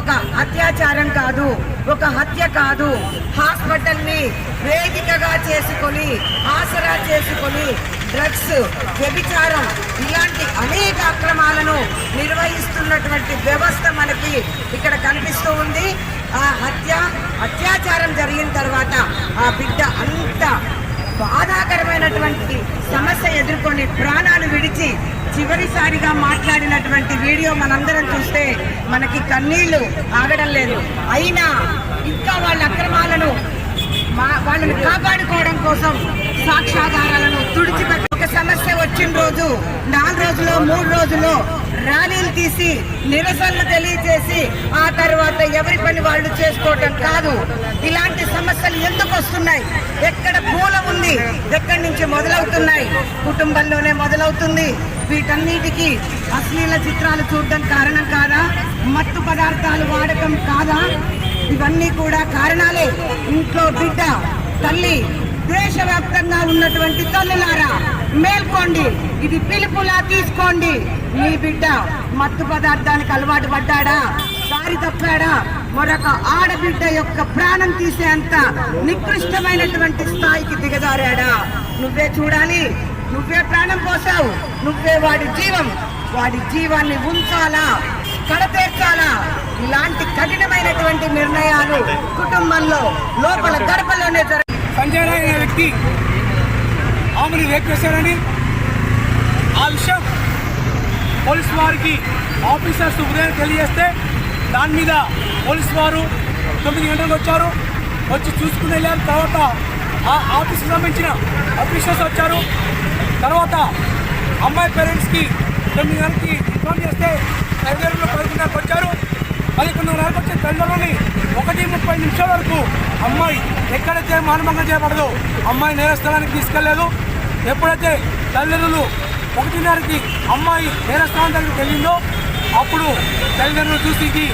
ఒక అత్యాచారం కాదు ఒక హత్య కాదు. హాస్పిటల్ని వేదికగా చేసుకొని ఆసరా చేసుకొని డ్రగ్స్ వ్యభిచారం ఇలాంటి అనేక అక్రమాలను నిర్వహిస్తున్నటువంటి వ్యవస్థ మనకి ఇక్కడ కనిపిస్తూ ఉంది. ఆ హత్య అత్యాచారం జరిగిన తర్వాత ఆ బిడ్డ అంత బాధాకరమైనటువంటి సమస్య ఎదుర్కొని ప్రాణాలు విడిచి చివరిసారిగా మాట్లాడినటువంటి వీడియో మనందరం చూస్తే మనకి కన్నీళ్ళు ఆగడం లేదు. అయినా ఇంకా వాళ్ళ అక్రమాలను వాళ్ళని కాపాడుకోవడం కోసం సాక్ష్యాధారాలను తుడిచిపెట్టి ఒక సమస్య వచ్చిన రోజు నాలుగు రోజులు మూడు రోజులు ర్యాలీలు తీసి నిరసనలు తెలియజేసి ఆ తర్వాత ఎవరి పని వాళ్ళు చేసుకోవటం కాదు. ఇలాంటి సమస్యలు ఎందుకు వస్తున్నాయి? ఎక్కడ మూలం ఉంది? ఎక్కడి నుంచి మొదలవుతున్నాయి? కుటుంబంలోనే మొదలవుతుంది. వీటన్నిటికీ అశ్లీల చిత్రాలు చూడడం కారణం కాదా? మత్తు పదార్థాలు వాడకం కాదా? ఇవన్నీ కూడా కారణాలే. ఇంట్లో బిడ్డ తల్లి దేశవ్యాప్తంగా ఉన్నటువంటి తల్లులారా మేల్కోండి. ఇది పిలుపులా తీసుకోండి. మీ బిడ్డ మత్తు పదార్థానికి అలవాటు పడ్డాడా? దారి తప్పాడా? మరొక ఆడబిడ్డ యొక్క ప్రాణం తీసేంత నికృష్టమైనటువంటి స్థాయికి దిగజారాడా? నువ్వే చూడాలి. నువ్వే ప్రాణం పోసావు. నువ్వే వాడి జీవం. వాడి జీవాన్ని ఉంచాలా? కడతీర్చాలా ఇలాంటి కఠినమైనటువంటి నిర్ణయాలు కుటుంబంలో లోపల గడపలోనే జరగ సంజయ్ రాయ్ అనే వ్యక్తి ఆమెను రేప్ చేశారని ఆ విషయం పోలీస్ వారికి ఆఫీసర్స్ ఉదయం తెలియజేస్తే దాని మీద పోలీస్ వారు తొమ్మిది గంటలకు వచ్చారు. వచ్చి చూసుకుని వెళ్ళారు. తర్వాత ఆ ఆఫీస్కి సంబంధించిన ఆఫీసర్స్ వచ్చారు. తర్వాత అమ్మాయి పేరెంట్స్కి తొమ్మిది గంటలకి ఇన్ఫామ్ చేస్తే తల్లిదండ్రులు పదకొండున్నరకు వచ్చారు. పదకొండున్నరకు వచ్చిన తల్లిదండ్రులని ఒకటి ముప్పై నిమిషాల వరకు అమ్మాయి ఎక్కడైతే మానభంగం చేయబడదు అమ్మాయి నేరస్థలానికి తీసుకెళ్ళేదు. ఎప్పుడైతే తల్లిదండ్రులు ఒకటిన్నరకి అమ్మాయి నేరస్థానం దగ్గరికి వెళ్ళిందో అప్పుడు తల్లిదండ్రులు చూసి ఇది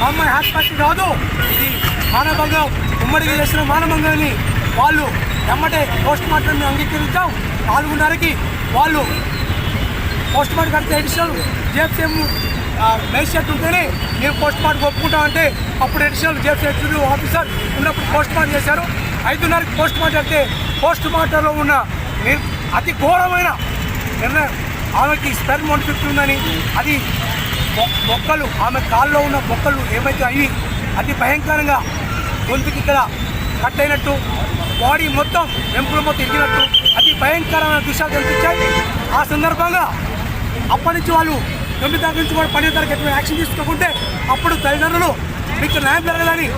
మా అమ్మాయి ఆత్మహత్య కాదు. ఇది మానభంగం. ఉమ్మడిగా చేసిన మానభంగాన్ని వాళ్ళు వెంబటే పోస్ట్ మార్టం అంగీకరించాం. నాలుగున్నరకి వాళ్ళు పోస్ట్ మార్టం కడితే ఎడిషనల్ జేఎఫ్సీఎం మేజిస్ట్రేట్ ఉంటేనే మేము పోస్ట్ మార్టం ఒప్పుకుంటామంటే అప్పుడు ఎడిషనల్ జేఎఫ్సీ ఆఫీసర్ ఉన్నప్పుడు పోస్ట్ మార్టం చేశారు. ఐదున్నరకి పోస్ట్ మార్టం అయితే పోస్ట్ మార్టంలో ఉన్న అతి ఘోరమైన నిర్ణయం ఆమెకి స్పెర్మ్ మొండిఫిక్ట్ ఉందని అది మొక్కలు ఆమె కాల్లో ఉన్న మొక్కలు ఏమైతే అయ్యి అతి భయంకరంగా గొంతుకి ఇక్కడ కట్ అయినట్టు బాడీ మొత్తం వెంపుల మొత్తం ఇరిగినట్టు అతి భయంకరమైన దృశ్యాలు కనిపించాయి. ఆ సందర్భంగా అప్పటి నుంచి వాళ్ళు తొమ్మిది తారీఖు నుంచి కూడా పన్నెండు తారీఖు ఎటువంటి యాక్షన్ తీసుకోకుంటే అప్పుడు తల్లిదండ్రులు మీకు న్యాయం జరగదని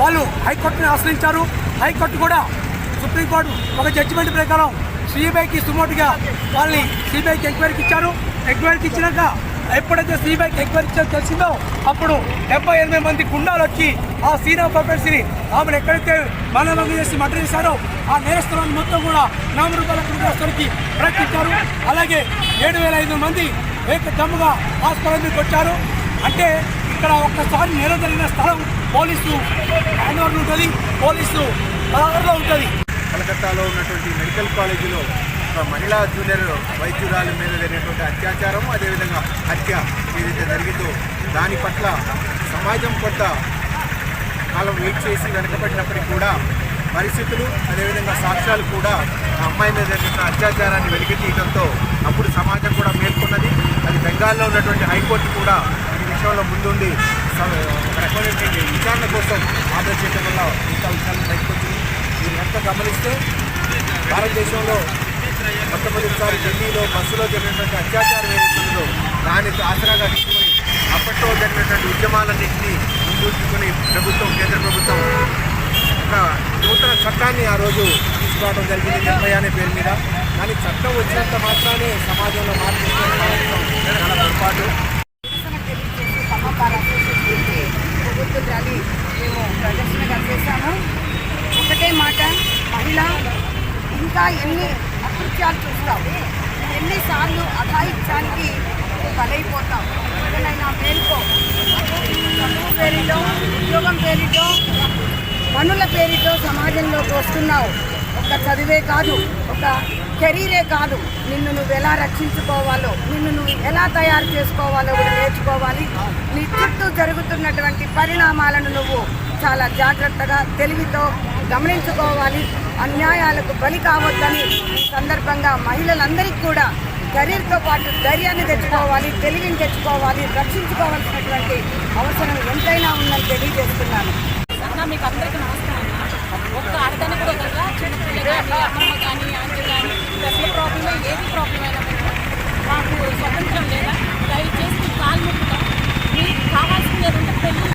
వాళ్ళు హైకోర్టుని ఆశ్రయించారు. హైకోర్టు కూడా సుప్రీంకోర్టు ఒక జడ్జిమెంట్ ప్రకారం సిబిఐకి సుమోటుగా వాళ్ళని సిబిఐకి ఎంక్వైరీకి ఇచ్చారు. ఎంక్వైరీకి ఇచ్చినాక ఎప్పుడైతే సిబిఐకి ఎంక్వైరీ ఇచ్చారో తెలిసిందో అప్పుడు డెబ్బై ఎనిమిది మంది గుండాలు వచ్చి ఆ సీనా పర్పన్స్ని ఆమెను ఎక్కడైతే మానవంగా చేసి మర్డర్ చేశారో ఆ నేరస్తులను మొత్తం కూడా నామరూపాల కుటుంబస్తులకి ప్రకటించారు. అలాగే ఏడు వేల ఐదు మంది ఏకదమ్ముగా హాస్పిటల్ వచ్చారు. అంటే ఇక్కడ ఒక్కసారి నేరం జరిగిన స్థలం పోలీసు హ్యాండ్ ఉంటుంది. పోలీసు పదహారులో ఉంటుంది. కలకత్తాలో ఉన్నటువంటి మెడికల్ కాలేజీలో ఒక మహిళా జూనియర్ వైద్యురాలు మీద జరిగినటువంటి అత్యాచారం అదేవిధంగా హత్య ఏదైతే జరిగిందో దాని పట్ల సమాజం కొంత కాలం వెయిట్ చేసి వెనకబడినప్పటికీ కూడా పరిస్థితులు అదేవిధంగా సాక్ష్యాలు కూడా ఆ అమ్మాయి మీద జరిగిన అత్యాచారాన్ని వెలికి తీయడంతో అప్పుడు సమాజం కూడా మేల్కొన్నది. అది బెంగాల్లో ఉన్నటువంటి హైకోర్టు కూడా ఈ విషయంలో ముందుండి ఒక రకమైనటువంటి విచారణ కోసం ఆదర్శించడం చేయడం వల్ల ఇంకా విషయాలు బయటకు ఎంత గమనిస్తే భారతదేశంలో మొట్టమొదటిసారి ఢిల్లీలో బస్సులో జరిగినటువంటి అత్యాచారం ఏదైతుందో దానికి ఆసరాగా తీసుకుని అప్పట్లో జరిగినటువంటి ఉద్యమాలన్నింటినీ ముందుకుని ప్రభుత్వం కేంద్ర ప్రభుత్వం ఒక నూతన చట్టాన్ని ఆ రోజు తీసుకురావడం జరిగింది నిర్భయ అనే పేరు మీద. కానీ చట్టం వచ్చినంత మాత్రానే సమాజంలో మార్పు చాలా పొరపాటు నిరసన తెలియజేసి సమాచార అసోసియేషన్ ప్రభుత్వ ర్యాలీ మేము ప్రదర్శనగా చేశాము ఒకటే మాట మహిళ ఇంకా ఎన్ని అకృత్యాలు చూస్తావు? ఎన్నిసార్లు అఘాయిత్యానికి బలైపోతాం ఎవరైనా మేలుకో చదువు పేరుతో ఉద్యోగం పేరుతో పనుల పేరుతో సమాజంలోకి వస్తున్నావు. ఒక చదివే కాదు ఒక కెరీరే కాదు. నిన్ను నువ్వు ఎలా రక్షించుకోవాలో నిన్ను నువ్వు ఎలా తయారు చేసుకోవాలో కూడా నేర్చుకోవాలి. నీ చుట్టూ జరుగుతున్నటువంటి పరిణామాలను నువ్వు చాలా జాగ్రత్తగా తెలివితో గమనించుకోవాలి. అన్యాయాలకు బలి కావద్దని ఈ సందర్భంగా మహిళలందరికీ కూడా కెరీర్తో పాటు ధైర్యాన్ని తెచ్చుకోవాలి తెలివిని తెచ్చుకోవాలి రక్షించుకోవాల్సినటువంటి అవసరం ఎంతైనా ఉందని తెలియజేస్తున్నాను. మీకు అందరికీ నమస్కారం. ఒక్క ఆడదాన్ని కూడా